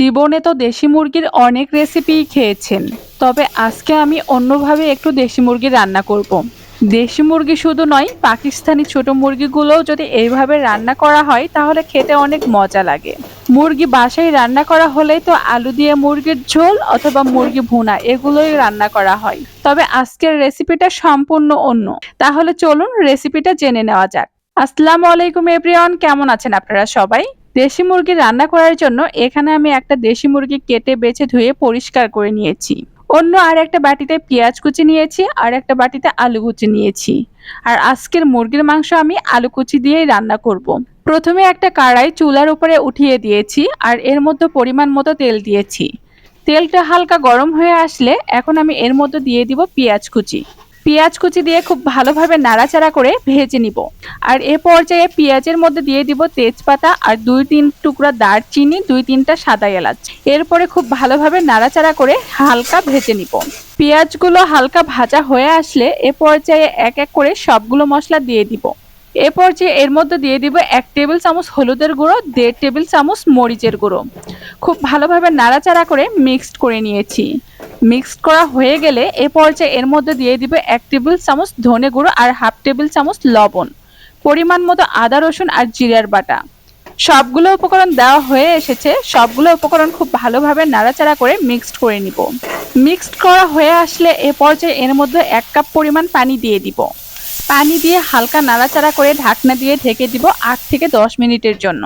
জীবনে তো দেশি মুরগির অনেক রেসিপি খেয়েছেন। তবে আজকে আমি অন্যভাবে একটু দেশি মুরগি রান্না করব। দেশি মুরগি শুধু নয়, পাকিস্তানি ছোট মুরগিগুলোও যদি এইভাবে রান্না করা হয়, তাহলে খেতে অনেক মজা লাগে। মুরগি বাসায় রান্না করা হলেই তো আলু দিয়ে মুরগির ঝোল অথবা মুরগি ভুনা, এগুলোই রান্না করা হয়। তবে আজকের রেসিপিটা সম্পূর্ণ অন্য। তাহলে চলুন রেসিপিটা জেনে নেওয়া যাক। আসসালামু আলাইকুম এভরিওয়ান, কেমন আছেন আপনারা সবাই? দেশি মুরগি রান্না করার জন্য এখানে আমি একটা দেশি মুরগি কেটে বেছে ধুয়ে পরিষ্কার করে নিয়েছি। অন্য আর একটা বাটিতে পেঁয়াজ কুচি নিয়েছি আর একটা বাটিতে আলু কুচি নিয়েছি। আর আজকের মুরগির মাংস আমি আলু কুচি দিয়েই রান্না করব। প্রথমে একটা কড়াই চুলার উপরে উঠিয়ে দিয়েছি আর এর মধ্যে পরিমাণ মতো তেল দিয়েছি। তেলটা হালকা গরম হয়ে আসলে এখন আমি এর মধ্যে দিয়ে দিব পেঁয়াজ কুচি। পেঁয়াজ কুচি দিয়ে খুব ভালোভাবে নাড়াচাড়া করে ভেজে নিব। আর এ পর্যায়ে পেঁয়াজের মধ্যে দিয়ে দিব তেজপাতা আর দুই তিন টুকরা দারচিনি, দুই তিনটা সাদা এলাচ। এরপরে খুব ভালোভাবে নাড়াচাড়া করে হালকা ভেজে নিব। পেঁয়াজগুলো হালকা ভাজা হয়ে আসলে এ পর্যায়ে এক এক করে সবগুলো মশলা দিয়ে দিব। এ পর্যায়ে এর মধ্যে দিয়ে দিব এক টেবিল চামচ হলুদের গুঁড়ো, দেড় টেবিল চামচ মরিচের গুঁড়ো। খুব ভালোভাবে নাড়াচাড়া করে মিক্সড করে নিয়েছি। মিক্সড করা হয়ে গেলে এ পর্যায়ে এর মধ্যে দিয়ে দিব এক টেবিল চামচ ধনে গুঁড়ো আর হাফ টেবিল চামচ লবণ, পরিমাণ মতো আদা, রসুন আর জিরার বাটা। সবগুলো উপকরণ দেওয়া হয়ে এসেছে। সবগুলো উপকরণ খুব ভালোভাবে নাড়াচাড়া করে মিক্সড করে নিব। মিক্সড করা হয়ে আসলে এ পর্যায়ে এর মধ্যে এক কাপ পরিমাণ পানি দিয়ে দিব। পানি দিয়ে হালকা নাড়াচাড়া করে ঢাকনা দিয়ে ঢেকে দিব আট থেকে দশ মিনিটের জন্য।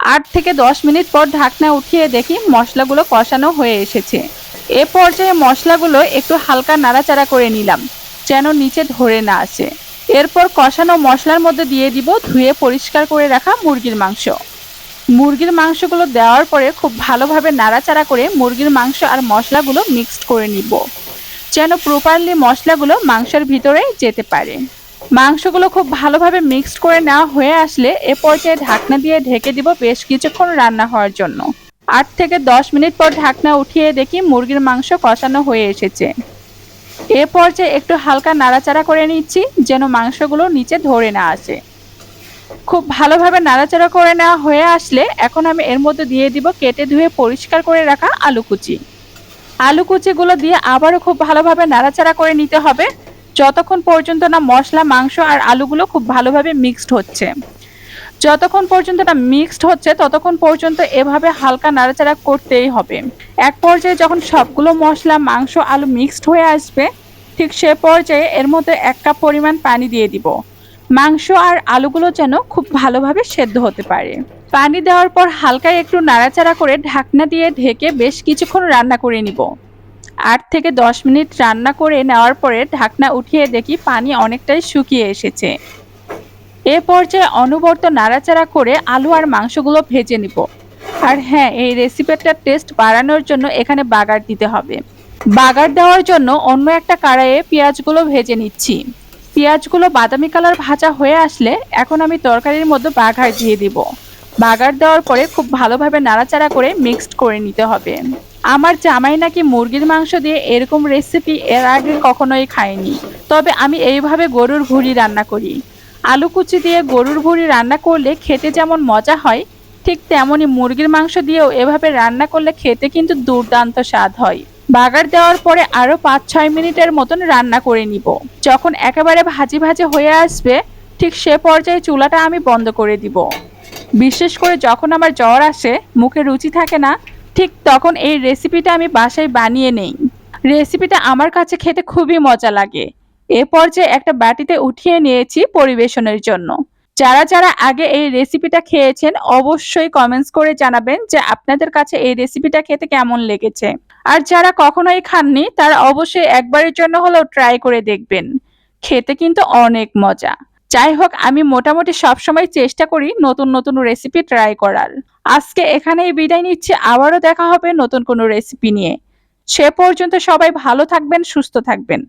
আট থেকে দশ মিনিট পর ঢাকনা উঠিয়ে দেখি মশলাগুলো কষানো হয়ে এসেছে। এ পর্যায়ে মশলাগুলো একটু হালকা নাড়াচাড়া করে নিলাম, যেন নিচে ধরে না আসে। এরপর কষানো মশলার মধ্যে দিয়ে দিব ধুয়ে পরিষ্কার করে রাখা মুরগির মাংস। মুরগির মাংসগুলো দেওয়ার পরে খুব ভালোভাবে নাড়াচাড়া করে মুরগির মাংস আর মশলাগুলো মিক্সড করে নিব, যেন প্রপারলি মশলাগুলো মাংসের ভিতরে যেতে পারে। মাংসগুলো খুব ভালোভাবে মিক্সড করে নেওয়া হয়ে আসলে এ পর্যায়ে ঢাকনা দিয়ে ঢেকে দিব বেশ কিছুক্ষণ রান্না হওয়ার জন্য। আট থেকে দশ মিনিট পর ঢাকনা উঠিয়ে দেখি মুরগির মাংস কষানো হয়ে এসেছে। এ পর্যায়ে একটু হালকা নাড়াচাড়া করে নিচ্ছি, যেন মাংসগুলো নিচে ধরে না আসে। খুব ভালোভাবে নাড়াচাড়া করে নেওয়া হয়ে আসলে এখন আমি এর মধ্যে দিয়ে দিব কেটে ধুয়ে পরিষ্কার করে রাখা আলু কুচি। আলু কুচিগুলো দিয়ে আবারও খুব ভালোভাবে নাড়াচাড়া করে নিতে হবে। যতক্ষণ পর্যন্ত না মশলা, মাংস আর আলুগুলো খুব ভালোভাবে মিক্সড হচ্ছে। যতক্ষণ পর্যন্ত না মিক্সড হচ্ছে, ততক্ষণ পর্যন্ত এভাবে হালকা নাড়াচাড়া করতেই হবে। এক পর্যায়ে যখন সবগুলো মশলা, মাংস, আলু মিক্সড হয়ে আসবে, ঠিক সে পর্যায়ে এর মধ্যে এক কাপ পরিমাণ পানি দিয়ে দিব। মাংস আর আলুগুলো যেন খুব ভালোভাবে সেদ্ধ হতে পারে। পানি দেওয়ার পর হালকা একটু নাড়াচাড়া করে ঢাকনা দিয়ে ঢেকে বেশ কিছুক্ষণ রান্না করে নিব। আট থেকে দশ মিনিট রান্না করে নেওয়ার পরে ঢাকনা উঠিয়ে দেখি পানি অনেকটাই শুকিয়ে এসেছে। এ পর্যায়ে অনবর্ত নাড়াচাড়া করে আলু আর মাংসগুলো ভেজে নিব। আর হ্যাঁ এই রেসিপিটার টেস্ট বাড়ানোর জন্য এখানে বাগার দিতে হবে। বাগার দেওয়ার জন্য অন্য একটা কড়াইয়ে পেঁয়াজগুলো ভেজে নিচ্ছি। পেঁয়াজগুলো বাদামি কালার ভাজা হয়ে আসলে এখন আমি তরকারির মধ্যে বাঘার দিয়ে দিব। বাগার দেওয়ার পরে খুব ভালোভাবে নাড়াচাড়া করে মিক্সড করে নিতে হবে। আমার জামাই নাকি মুরগির মাংস দিয়ে এরকম রেসিপি এর আগে কখনোই খায়নি। তবে আমি এইভাবে গরুর ভুড়ি রান্না করি। আলু কুচি দিয়ে গরুর ভুড়ি রান্না করলে খেতে যেমন মজা হয়, ঠিক তেমনই মুরগির মাংস দিয়েও এভাবে রান্না করলে খেতে কিন্তু দুর্দান্ত স্বাদ হয়। বাগার দেওয়ার পরে আরও পাঁচ ছয় মিনিটের মতন রান্না করে নিব। যখন একেবারে ভাজি ভাজি হয়ে আসবে, ঠিক সে পর্যায়ে চুলাটা আমি বন্ধ করে দিব। বিশেষ করে যখন আমার জ্বর আসে, মুখে রুচি থাকে না, ঠিক তখন এই রেসিপিটা আমি বাসায় বানিয়ে নেই। রেসিপিটা আমার কাছে খেতে খুবই মজা লাগে। এ পর্যায়ে একটা বাটিতে উঠিয়ে নিয়েছি পরিবেশনের জন্য। যারা যারা আগে এই রেসিপিটা খেয়েছেন, অবশ্যই কমেন্টস করে জানাবেন যে আপনাদের কাছে এই রেসিপিটা খেতে কেমন লেগেছে। আর যারা কখনোই খাননি, তারা অবশ্যই একবারের জন্য হলেও ট্রাই করে দেখবেন। খেতে কিন্তু অনেক মজা। যাই হোক, আমি মোটামুটি সবসময় চেষ্টা করি নতুন নতুন রেসিপি ট্রাই করার। আজকে এখানেই বিদায় নিচ্ছি। আবারও দেখা হবে নতুন কোনো রেসিপি নিয়ে। সে পর্যন্ত সবাই ভালো থাকবেন, সুস্থ থাকবেন।